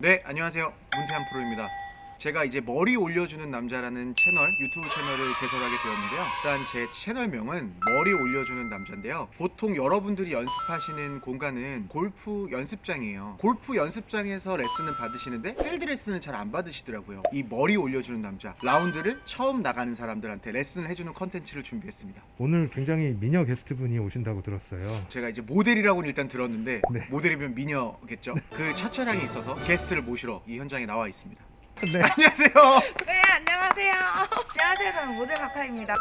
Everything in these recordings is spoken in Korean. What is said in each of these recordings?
네, 안녕하세요. 문태한 프로입니다. 제가 이제 머리 올려주는 남자라는 채널, 유튜브 채널을 개설하게 되었는데요. 일단 제 채널명은 머리 올려주는 남자인데요. 보통 여러분들이 연습하시는 공간은 골프 연습장이에요. 골프 연습장에서 레슨은 받으시는데 필드 레슨은 잘 안 받으시더라고요. 이 머리 올려주는 남자, 라운드를 처음 나가는 사람들한테 레슨을 해주는 컨텐츠를 준비했습니다. 오늘 굉장히 미녀 게스트분이 오신다고 들었어요. 제가 이제 모델이라고는 일단 들었는데 네. 모델이면 미녀겠죠? 그첫 차량이 있어서 게스트를 모시러 이 현장에 나와 있습니다. 네. 안녕하세요. 네, 안녕하세요. 안녕하세요. 저는 모델 박하입니다.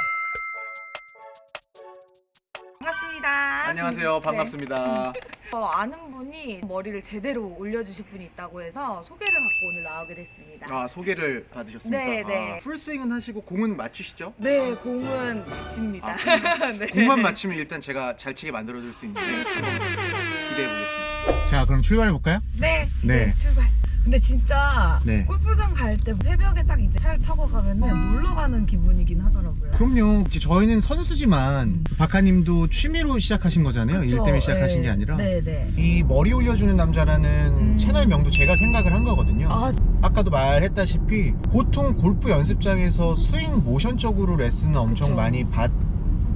반갑습니다. 안녕하세요. 네. 반갑습니다. 어, 아는 분이 머리를 제대로 올려주실 분이 있다고 해서 소개를 받고 오늘 나오게 됐습니다. 아 소개를 받으셨습니까? 네, 네. 아, 풀스윙은 하시고 공은 맞추시죠? 네, 공은 맞춥니다. 아, 네. 공만 맞추면 일단 제가 잘 치게 만들어줄 수 있는데 기대해 보겠습니다. 자 그럼 출발해 볼까요? 네, 네. 이제 출발. 근데 진짜 네. 골프장 갈 때 새벽에 딱 이제 차를 타고 가면은 놀러 가는 기분이긴 하더라고요. 그럼요. 이제 저희는 선수지만 박하님도 취미로 시작하신 거잖아요. 일 그쵸? 때문에 시작하신 네. 게 아니라. 네, 네. 이 머리 올려주는 남자라는 음. 채널명도 제가 생각을 한 거거든요. 아, 아까도 말했다시피 보통 골프 연습장에서 스윙 모션적으로 레슨을 엄청 그쵸. 많이 받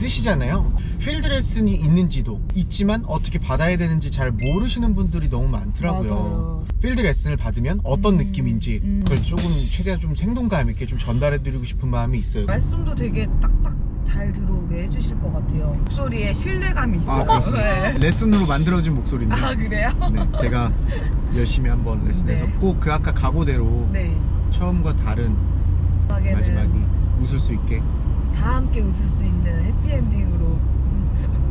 으시잖아요. 필드 레슨이 있는지도 있지만 어떻게 받아야 되는지 잘 모르시는 분들이 너무 많더라고요. 맞아요. 필드 레슨을 받으면 어떤 음, 느낌인지 음. 그걸 조금 최대한 좀 생동감 있게 좀 전달해 드리고 싶은 마음이 있어요. 말씀도 되게 딱딱 잘 들어오게 해주실 것 같아요. 목소리에 신뢰감이 있어요. 아. 네. 레슨으로 만들어진 목소리인데 아 그래요? 네, 제가 열심히 한번 레슨해서 네. 꼭그 아까 각오대로 네. 처음과 다른 마지막이 웃을 수 있게 다 함께 웃을 수 있는 해피엔딩으로.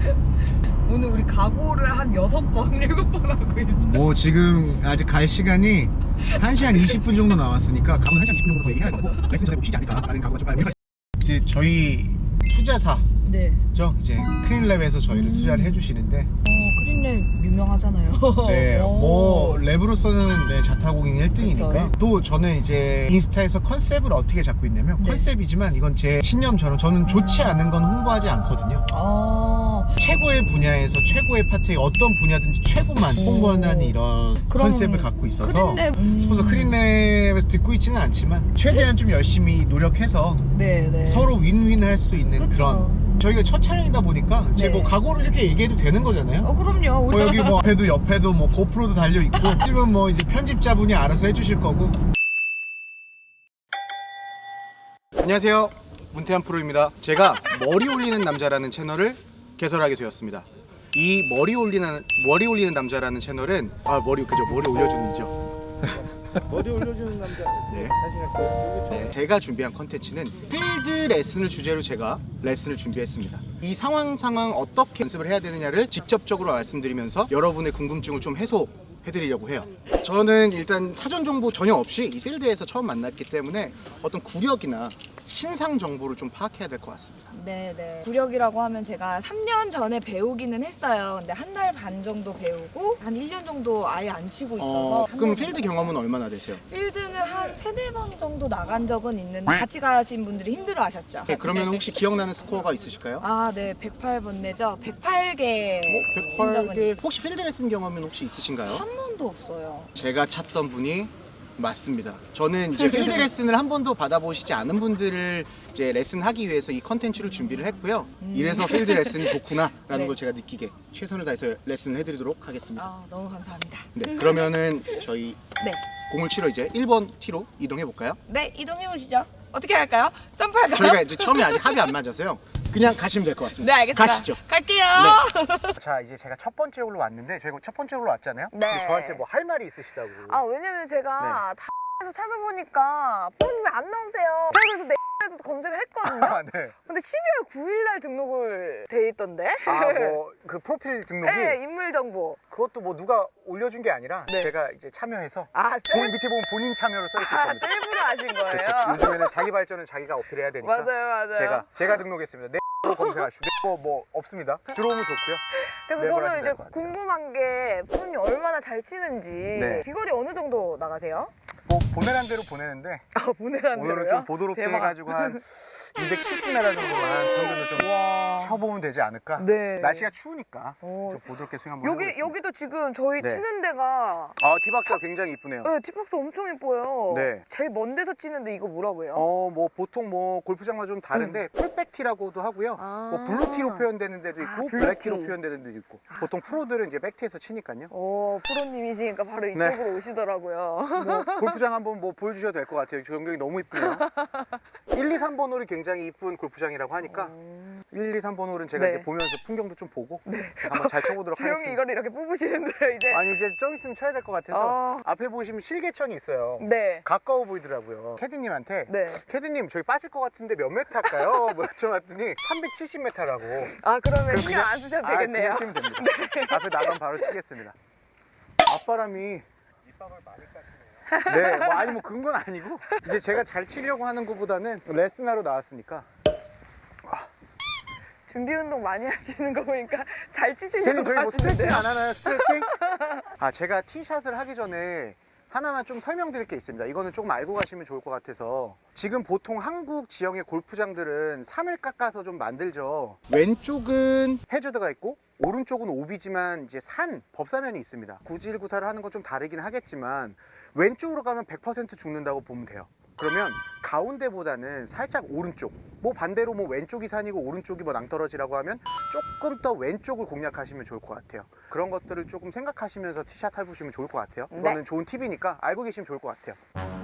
오늘 우리 각오를 한 여섯 번, 일곱 번 하고 있어요. 뭐 지금 아직 갈 시간이 1시간 20분 정도 남았으니까 각오는 1시간 20분 정도 더 얘기해야 되고 레슨 전에 뭐 쉬지 않을까 라는 각오가 좀 많이 이제 저희 투자사죠 네. 이제 크린랩에서 저희를 음. 투자를 해주시는데 어, 크린랩 유명하잖아요. 네, 오. 뭐 랩으로서는 네, 자타공인 1등이니까 그쵸. 또 저는 이제 인스타에서 컨셉을 어떻게 잡고 있냐면 네. 컨셉이지만 이건 제 신념처럼 저는 좋지 않은 건 홍보하지 않거든요 아, 최고의 분야에서 최고의 파트에 어떤 분야든지 최고만 오. 홍보하는 이런 그럼 컨셉을 갖고 있어서 크린랩. 음. 스폰서 크린랩에서 듣고 있지는 않지만 최대한 좀 열심히 노력해서 네, 네. 서로 윈윈 할 수 있는 그쵸. 그런 저희가 첫 촬영이다 보니까 네. 뭐 각오를 이렇게 얘기해도 되는 거잖아요 어, 그럼요. 뭐 여기 뭐 앞에도 옆에도 뭐 고프로도 달려 있고 지금 뭐 이제 편집자분이 알아서 해주실 거고 안녕하세요 문태한 프로입니다 제가 머리 올리는 남자라는 채널을 개설하게 되었습니다 이 머리 올리는 머리 올리는 남자라는 채널은 아 머리 그죠 머리 올려주는 이죠 머리 올려주는 남자. 네. 네, 제가 준비한 컨텐츠는 레슨을 주제로 제가 레슨을 준비했습니다. 이 상황 상황 어떻게 연습을 해야 되느냐를 직접적으로 말씀드리면서 여러분의 궁금증을 좀 해소 해드리려고 해요. 저는 일단 사전 정보 전혀 없이 이 필드에서 처음 만났기 때문에 어떤 구력이나 신상 정보를 좀 파악해야 될 것 같습니다. 네네. 구력이라고 하면 제가 3년 전에 배우기는 했어요. 근데 한 달 반 정도 배우고 한 1년 정도 아예 안 치고 있어서. 어, 한 그럼 달 필드 경험은 얼마나 되세요? 필드는 한 세네 번 정도 나간 적은 있는데 같이 가신 분들이 힘들어 하셨죠. 네, 그러면 혹시 기억나는 스코어가 있으실까요? 아, 네. 108번 내죠. 108개. 신적은 108개 혹시 필드 레슨 경험은 혹시 있으신가요? 한 번도 없어요. 제가 찾던 분이 맞습니다. 저는 이제 필드 레슨을 한 번도 받아보시지 않은 분들을 이제 레슨 하기 위해서 이 컨텐츠를 준비를 했고요. 이래서 필드 레슨이 좋구나라는 음. 네. 걸 제가 느끼게 최선을 다해서 레슨을 해드리도록 하겠습니다. 아, 너무 감사합니다. 네, 그러면은 저희 네. 공을 치러 이제 1번 티로 이동해 볼까요? 네, 이동해 보시죠. 어떻게 할까요? 점프할까요? 저희가 이제 처음에 아직 합이 안 맞아서요. 그냥 가시면 될것 네, 같습니다. 알겠습니다. 가시죠. 갈게요. 자, 이제 제가 첫 번째 홀로 왔는데 저희가 첫 번째 홀로 왔잖아요. 네. 근데 저한테 뭐 할 말이 있으시다고. 아 왜냐면 제가 네. 다에서 찾아보니까 부모님이 안 나오세요. 제가 그래서 내에도 검색을 했거든요. 아, 네. 근데 12월 9일 날 등록을 돼 있던데. 아, 뭐 그 프로필 등록이 네, 인물 정보. 그것도 뭐 누가 올려준 게 아니라 네. 제가 이제 참여해서 아, 본 셀, 밑에 보면 본인 참여로 써 있을 아 겁니다. 셀프로 하신 거예요. 그렇죠. 요즘에는 자기 발전은 자기가 어필해야 되니까 맞아요, 맞아요. 제가 제가 등록했습니다. 네로 검색하시고 네뭐 뭐 없습니다. 들어오면 좋고요. 그래서 매번 저는 하시면 이제 될것 같아요. 궁금한 게 부모님 얼마나 잘 치는지 네. 비거리 어느 정도 나가세요? 뭐 보내란 대로 보내는데 아 보내란 오늘은? 좀 보도롭게 대박. 해가지고 한 270m 정도만 정도는 좀 와. 쳐보면 되지 않을까? 네. 날씨가 추우니까 어. 좀 보도롭게 스윙 한번 여기 해보겠습니다. 여기도 지금 저희 네. 치는 데가 아 티박스가 굉장히 이쁘네요. 네, 티박스 엄청 예뻐요. 네. 제일 먼 데서 치는데 이거 뭐라고 해요? 어 뭐 보통 뭐 골프장마다 좀 다른데 풀백티라고도 하고요. 음. 아. 뭐 블루티로 표현되는 데도 있고 아, 블랙티로 블루티. 표현되는 데도 있고 보통 프로들은 이제 백티에서 치니까요. 오 프로님이시니까 바로 네. 이쪽으로 오시더라고요. 뭐 골프 장 한번 뭐 보여주셔도 될 것 같아요. 저 경경이 너무 이쁘네요. 1, 2, 3번 홀이 굉장히 이쁜 골프장이라고 하니까 음. 1, 2, 3번 홀은 제가 네. 이제 보면서 풍경도 좀 보고 한번 잘 쳐보도록 조용히 하겠습니다. 이걸 이렇게 뽑으시는데 이제 아니 이제 좀 있으면 쳐야 될 것 같아서 아. 앞에 보시면 실개천이 있어요. 네. 가까워 보이더라고요. 캐디님한테 네. 캐디님 저기 빠질 것 같은데 몇 메타 할까요? 뭐 여쭤봤더니 370m라고. 아 그러면 신경 안 쓰셔도 되겠네요. 아, 그냥 치면 됩니다. 앞에 나가면 바로 치겠습니다. 앞바람이 밑밥을 많이 까시네요. 네, 뭐 아니 뭐 그런 건 아니고 이제 제가 잘 치려고 하는 것보다는 레슨하러 나왔으니까 준비 운동 많이 하시는 거 보니까 잘 치시려고 캐디님 저희 뭐 스트레칭. 안 하나요? 스트레칭? 아 제가 티샷을 하기 전에 하나만 좀 설명드릴 게 있습니다. 이거는 조금 알고 가시면 좋을 것 같아서 지금 보통 한국 지형의 골프장들은 산을 깎아서 좀 만들죠. 왼쪽은 해저드가 있고 오른쪽은 오비지만 이제 산 법사면이 있습니다. 구질구사를 하는 건 좀 다르긴 하겠지만 왼쪽으로 가면 100% 죽는다고 보면 돼요. 그러면 가운데보다는 살짝 오른쪽, 뭐 반대로 뭐 왼쪽이 산이고 오른쪽이 뭐 낭떠러지라고 하면 조금 더 왼쪽을 공략하시면 좋을 것 같아요. 그런 것들을 조금 생각하시면서 티샷 해보시면 좋을 것 같아요. 네. 이거는 좋은 팁이니까 알고 계시면 좋을 것 같아요.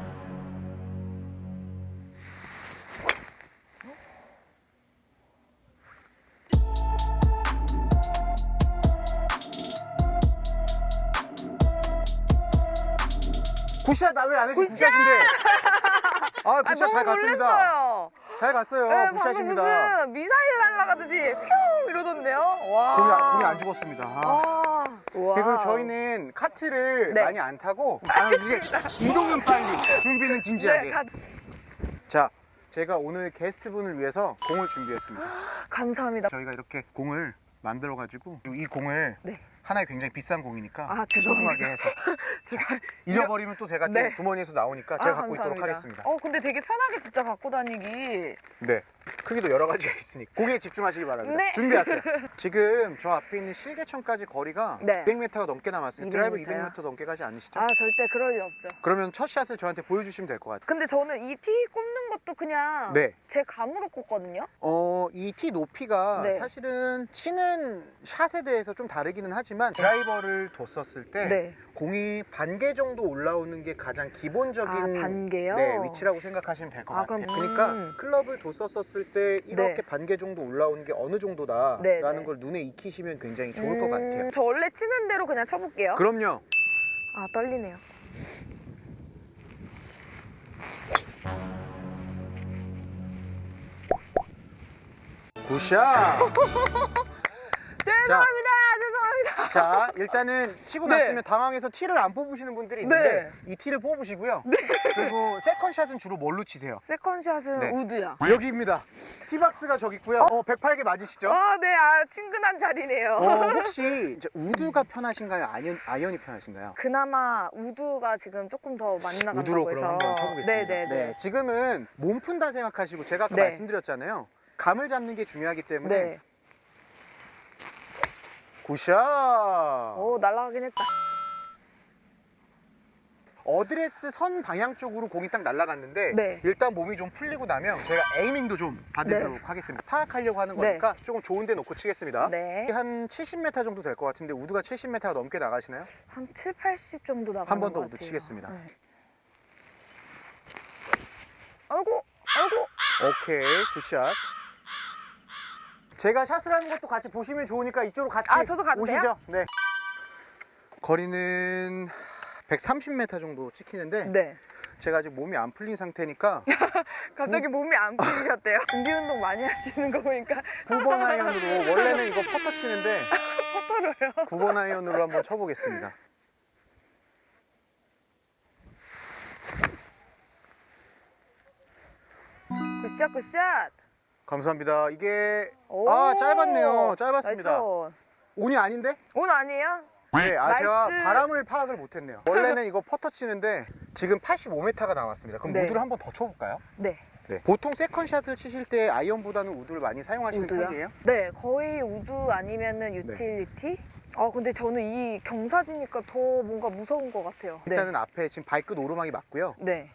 왜 안? 굿샷! 굿샷인데. 아, 아, 굿샷 잘 갔습니다. 놀랐어요. 잘 갔어요. 네, 방금 굿샷입니다. 무슨 미사일 날아가듯이 퓨 이러던데요. 와. 공이, 아- 공이 안 죽었습니다. 아. 와. 와. 그리고 저희는 카트를 네. 많이 안 타고 아, 이제 이동은 빨리 준비는 진지하게 네, 가, 자 제가 오늘 게스트분을 위해서 공을 준비했습니다 감사합니다. 저희가 이렇게 공을 만들어 가지고 이 공을 네. 하나에 굉장히 비싼 공이니까 아, 죄송합니다. 소중하게 해서 제가 잊어버리면 또 제가 또 네. 주머니에서 나오니까 제가 아, 갖고 있도록 감사합니다. 하겠습니다 어, 근데 되게 편하게 진짜 갖고 다니기. 네 크기도 여러 가지가 있으니까 공에 집중하시기 바랍니다 네. 준비하세요 지금 저 앞에 있는 실개천까지 거리가 네. 200m가 넘게 남았어요 드라이브 200m 요? 200m 넘게 가지 않으시죠? 아, 절대 그럴 리 없죠. 그러면 첫 샷을 저한테 보여주시면 될 것 같아요 근데 저는 이 티 꼽는 것도 그냥 네. 제 감으로 꼽거든요. 어, 이 티 높이가 네. 사실은 치는 샷에 대해서 좀 다르기는 하지만 드라이버를 뒀었을 때 네. 공이 반 개 정도 올라오는 게 가장 기본적인 아, 반 개요? 네, 위치라고 생각하시면 될 것 아, 같아요. 그럼- 그러니까 음. 클럽을 뒀었을 때 이렇게 네. 반 개 정도 올라오는 게 어느 정도다라는 네, 네. 걸 눈에 익히시면 굉장히 좋을 것 음, 같아요. 저 원래 치는 대로 그냥 쳐볼게요. 그럼요. 아, 떨리네요. 굿샷. 죄송합니다. 자, 일단은 치고 네. 났으면 당황해서 티를 안 뽑으시는 분들이 있는데 이 티를 뽑으시고요. 그리고 세컨샷은 주로 뭘로 치세요? 세컨샷은 네. 우드야. 여기입니다. 티박스가 저기 있고요. 어, 108개 맞으시죠? 아, 네. 아, 친근한 자리네요. 어, 혹시 이제 우드가 편하신가요? 아이언, 아이언이 편하신가요? 그나마 우드가 지금 조금 더 많이 나간다고 우드로 해서. 그럼 한번 쳐보겠습니다. 네 네 네. 지금은 몸 푼다 생각하시고 제가 아까 네. 말씀드렸잖아요. 감을 잡는 게 중요하기 때문에 네. 굿샷. 오, 날아가긴 했다. 어드레스 선 방향 쪽으로 공이 딱 날아갔는데 네. 일단 몸이 좀 풀리고 나면 제가 에이밍도 좀 받도록 네. 하겠습니다. 파악하려고 하는 네. 거니까 조금 좋은 데 놓고 치겠습니다. 네. 한 70m 정도 될 것 같은데 우드가 70m가 넘게 나가시나요? 한 7, 80 정도 나가는 한 번더 것 우드 같아요. 치겠습니다. 네. 아이고, 아이고. 오케이 굿샷. 제가 샷을 하는 것도 같이 보시면 좋으니까 이쪽으로 같이 아, 저도 가도 오시죠. 돼요? 네. 거리는 130m 정도 찍히는데 네. 제가 아직 몸이 안 풀린 상태니까 갑자기 몸이 안 풀리셨대요. 준비 운동 많이 하시는 거 보니까 9번 아이언으로 원래는 이거 퍼터 치는데 퍼터로요. 9번 아이언으로 한번 쳐보겠습니다. 굿샷, 굿샷. 감사합니다. 이게 오. 아 짧았네요. 짧았습니다. 나이스. 온이 아닌데? 오늘 아니에요? 네, 아 제가 나이스. 바람을 파악을 못했네요. 원래는 이거 퍼터 치는데 지금 85m가 나왔습니다. 그럼 네. 우드를 한번 더 쳐볼까요? 네. 네. 보통 세컨샷을 치실 때 아이언보다는 우드를 많이 사용하시는 우드요? 편이에요? 네, 거의 우드 아니면은 유틸리티? 아, 근데 저는 이 경사지니까 더 뭔가 무서운 것 같아요. 일단은 앞에 지금 발끝 오르막이 맞고요. 네.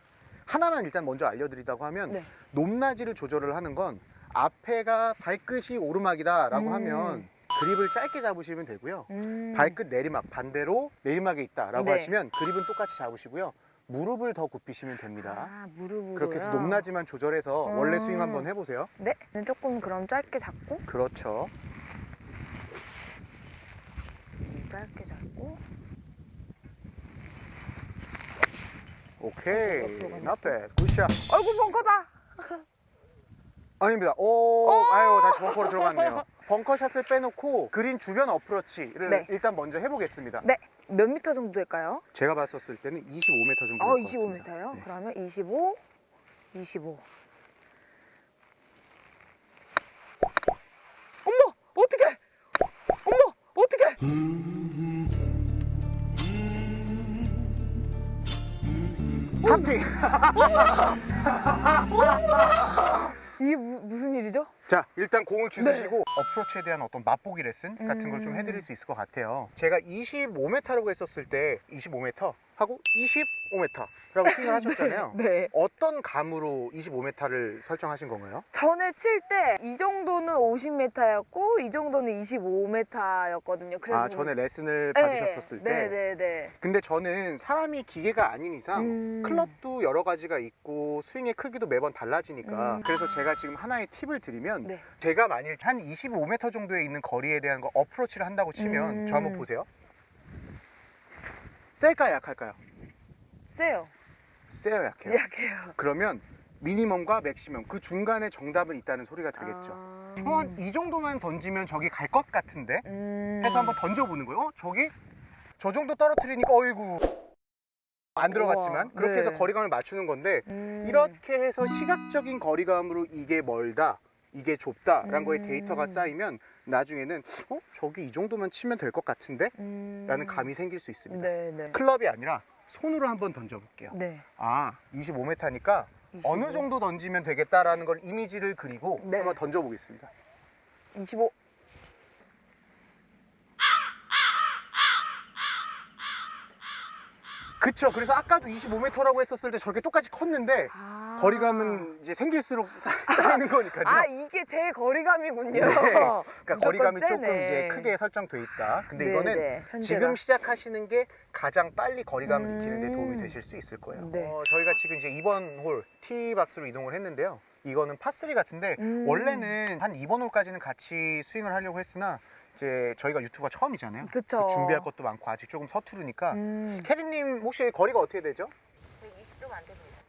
하나만 일단 먼저 알려드리자고 하면 네. 높낮이를 조절을 하는 건 앞에가 발끝이 오르막이다 라고 음. 하면 그립을 짧게 잡으시면 되고요. 음. 발끝 내리막 반대로 내리막에 있다 라고 네. 하시면 그립은 똑같이 잡으시고요. 무릎을 더 굽히시면 됩니다. 아, 무릎으로. 그렇게 해서 높낮이만 조절해서 원래 음. 스윙 한번 해보세요. 네. 조금 그럼 짧게 잡고, 그렇죠. 음, 짧게 잡고. 오케이. bad. 굿샷. 아이고, 벙커다! 아닙니다. 오, 아유, 다시 벙커로 들어갔네요. 벙커샷을 빼놓고 그린 주변 어프로치를 네. 일단 먼저 해보겠습니다. 네. 몇 미터 정도 될까요? 제가 봤었을 때는 25m 정도. 아, 될것 같습니다. 25m요? 네. 그러면 25, 25. 어머! 어떡해! 어머! 어떡해! 탑핑. 이게 무, 무슨 일이죠? 자, 일단 공을 네. 주시고 어프로치에 대한 어떤 맛보기 레슨 같은 걸좀 음. 해드릴 수 있을 것 같아요. 제가 25m라고 했었을 때 25m 하고 25m라고 스윙을 하셨잖아요. 네. 어떤 감으로 25m를 설정하신 건가요? 전에 칠 때 이 정도는 50m였고 이 정도는 25m였거든요. 그래서 아, 전에 레슨을 네, 받으셨었을 때. 네, 네, 네. 근데 저는 사람이 기계가 아닌 이상 음. 클럽도 여러 가지가 있고 스윙의 크기도 매번 달라지니까 음. 그래서 제가 지금 하나의 팁을 드리면 네. 제가 만일 한 25m 정도에 있는 거리에 대한 거 어프로치를 한다고 치면 음. 저 한번 보세요. 셀까요, 약할까요? 세요. 세요, 약해요. 약해요. 그러면 미니멈과 맥시멈 그 중간에 정답은 있다는 소리가 되겠죠. 아. 어, 한이 정도만 던지면 저기 갈 것 같은데 음. 해서 한번 던져보는 거예요. 어, 저기 저 정도 떨어뜨리니까 어이구 안 들어갔지만 우와, 그렇게 해서 네. 거리감을 맞추는 건데 음. 이렇게 해서 시각적인 거리감으로 이게 멀다 이게 좁다라는 거에 음. 데이터가 쌓이면 나중에는 어 저기 이 정도만 치면 될 것 같은데 음. 라는 감이 생길 수 있습니다 네, 네. 클럽이 아니라 손으로 한번 던져볼게요 네. 아 25m니까 25. 어느 정도 던지면 되겠다라는 걸 이미지를 그리고 네. 한번 던져보겠습니다 25. 그쵸 그래서 아까도 25m라고 했었을 때 저렇게 똑같이 컸는데 아. 거리감은 이제 생길수록 쌓- 쌓이는 거니까요 아, 이게 제 거리감이군요. 네. 그러니까 거리감이 조금 세네. 이제 크게 설정돼 있다. 근데 네, 이거는 네, 현재가. 지금 시작하시는 게 가장 빨리 거리감을 음. 익히는 데 도움이 되실 수 있을 거예요. 네. 어, 저희가 지금 이제 2번 홀 티박스로 이동을 했는데요. 이거는 파3 같은데 음. 원래는 한 2번 홀까지는 같이 스윙을 하려고 했으나 이제 저희가 유튜브가 처음이잖아요. 그쵸. 준비할 것도 많고 아직 조금 서투르니까 음. 캐디님 혹시 거리가 어떻게 되죠?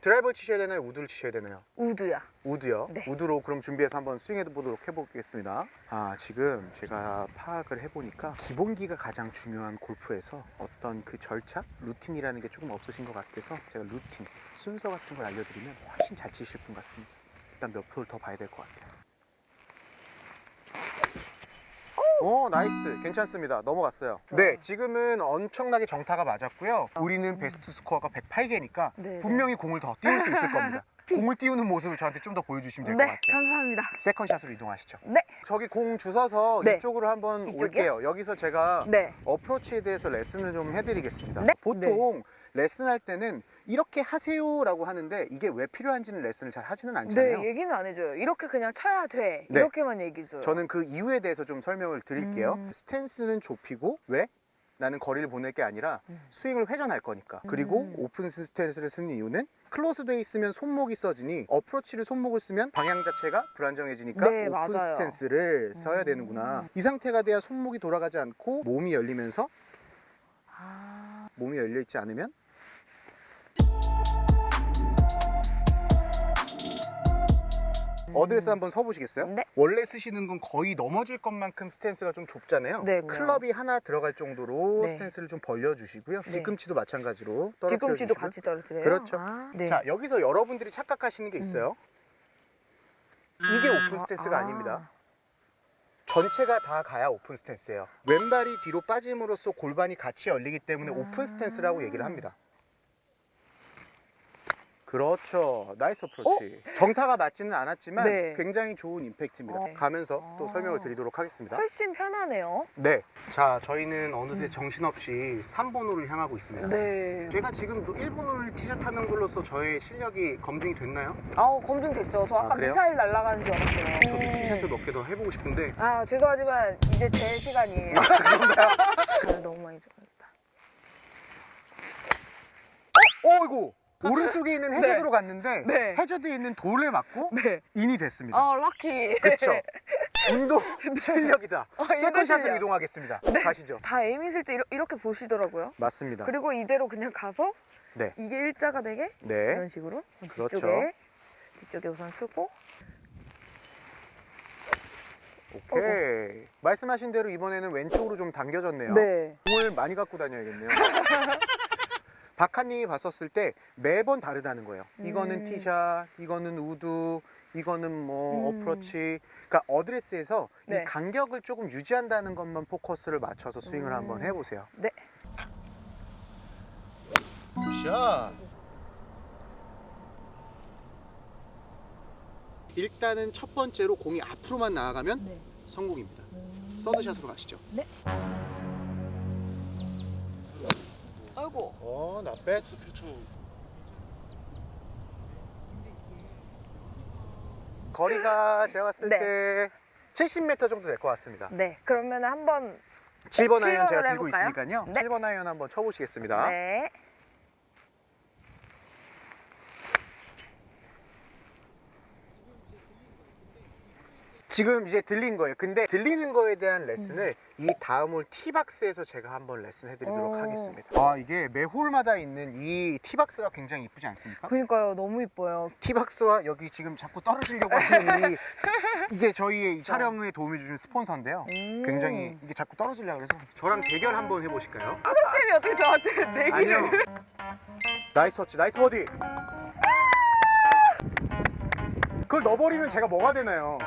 20좀 안 됩니다. 드라이버 치셔야 되나요? 우드를 치셔야 되나요? 우드야. 우드요. 네. 우드로 그럼 준비해서 한번 스윙해 보도록 해보겠습니다. 아 지금 제가 파악을 해보니까 기본기가 가장 중요한 골프에서 어떤 그 절차, 루틴이라는 게 조금 없으신 것 같아서 제가 루틴, 순서 같은 걸 알려드리면 훨씬 잘 치실 분 같습니다. 일단 몇 프로를 더 봐야 될 것 같아요. 오 나이스. 괜찮습니다. 넘어갔어요. 네 지금은 엄청나게 정타가 맞았고요. 우리는 베스트 스코어가 108개니까 네, 분명히 공을 더 띄울 수 있을 겁니다. 공을 띄우는 모습을 저한테 좀 더 보여주시면 될 것 네, 같아요. 감사합니다. 세컨샷으로 이동하시죠. 네. 저기 공 주워서 네. 이쪽으로 한번 이쪽이요? 올게요. 여기서 제가 네. 어프로치에 대해서 레슨을 좀 해드리겠습니다. 네. 보통 레슨할 때는 이렇게 하세요라고 하는데 이게 왜 필요한지는 레슨을 잘 하지는 않잖아요 네, 얘기는 안 해줘요. 이렇게 그냥 쳐야 돼. 네. 이렇게만 얘기해줘요. 저는 그 이유에 대해서 좀 설명을 드릴게요. 음. 스탠스는 좁히고 왜? 나는 거리를 보낼 게 아니라 음. 스윙을 회전할 거니까. 그리고 음. 오픈 스탠스를 쓰는 이유는 클로스돼 있으면 손목이 써지니 어프로치를 손목을 쓰면 방향 자체가 불안정해지니까 네, 오픈 맞아요. 스탠스를 써야 음. 되는구나. 이 상태가 돼야 손목이 돌아가지 않고 몸이 열리면서 아, 몸이 열려 있지 않으면 어드레스 한번 서보시겠어요? 네. 원래 쓰시는 건 거의 넘어질 것만큼 스탠스가 좀 좁잖아요. 네, 클럽이 하나 들어갈 정도로 네. 스탠스를 좀 벌려주시고요. 네. 뒤꿈치도 마찬가지로 떨어뜨려 뒤꿈치도 주시고요. 같이 떨어뜨려요. 그렇죠. 아, 네. 자 여기서 여러분들이 착각하시는 게 있어요. 이게 오픈 스탠스가 아. 아, 닙니다 전체가 다 가야 오픈 스탠스예요. 왼발이 뒤로 빠짐으로써 골반이 같이 열리기 때문에 오픈 스탠스라고 얘기를 합니다. 그렇죠. 나이스 어프로치. 정타가 맞지는 않았지만 네. 굉장히 좋은 임팩트입니다. 어. 가면서 또 아. 설명을 드리도록 하겠습니다. 훨씬 편하네요. 네. 자, 저희는 어느새 정신없이 3번호를 향하고 있습니다. 네. 제가 지금 1번호를 티샷 하는 걸로써 저의 실력이 검증이 됐나요? 아우 검증됐죠. 저 아까 아, 그래요? 미사일 날아가는 줄 알았어요. 저도 티샷을 몇 개 더 해보고 싶은데 아 죄송하지만 이제 제 시간이에요. 아, 너무 많이 들어갔다. 어이구! 오른쪽에 있는 해저드로 갔는데 네. 해저드에 있는 돌에 맞고 네. 인이 됐습니다. 아 럭키. 그쵸? 운동 실력이다. 아, 운동 세컨샷으로 실력. 이동하겠습니다. 가시죠. 다 에임 있을 때 이러- 이렇게 보시더라고요. 맞습니다. 그리고 이대로 그냥 가서 네. 이게 일자가 되게 네. 이런 식으로 그렇죠. 뒤쪽에 뒤쪽에 우선 쓰고 오케이. 말씀하신 대로 이번에는 왼쪽으로 좀 당겨졌네요. 네. 공을 많이 갖고 다녀야겠네요. 박하님이 봤었을 때 매번 다르다는 거예요. 이거는 음. 티샷, 이거는 우드, 이거는 뭐 음. 어프로치. 그러니까 어드레스에서 네. 이 간격을 조금 유지한다는 것만 포커스를 맞춰서 스윙을 음. 한번 해보세요. 네. 굿샷. 일단은 첫 번째로 공이 앞으로만 나아가면 네. 성공입니다. 음. 서드샷으로 가시죠. 아 이고. 어, 나빼. 거리가 제가 봤을 네. 때 70m 정도 될 것 같습니다. 네. 그러면 한번 7번 아이언 제가 칠번으로 들고 해볼까요? 있으니까요. 네. 7번 아이언 한번 쳐보시겠습니다. 네. 지금 이제 들린 거예요. 근데 들리는 거에 대한 레슨을 음. 이 다음 홀 티박스에서 제가 한번 레슨 해드리도록 오. 하겠습니다. 아 이게 매 홀마다 있는 이 티박스가 굉장히 이쁘지 않습니까? 그러니까요. 너무 이뻐요. 티박스와 여기 지금 자꾸 떨어지려고 하는 이 이게 저희의 이 촬영에 도움을 주는 스폰서인데요. 음. 굉장히 이게 자꾸 떨어지려고 그래서 저랑 대결 한번 해보실까요? 쌤이 어떻게 저한테 내기를 아니요. 나이스 터치, 나이스 버디. 그걸 넣어버리면 제가 뭐가 되나요?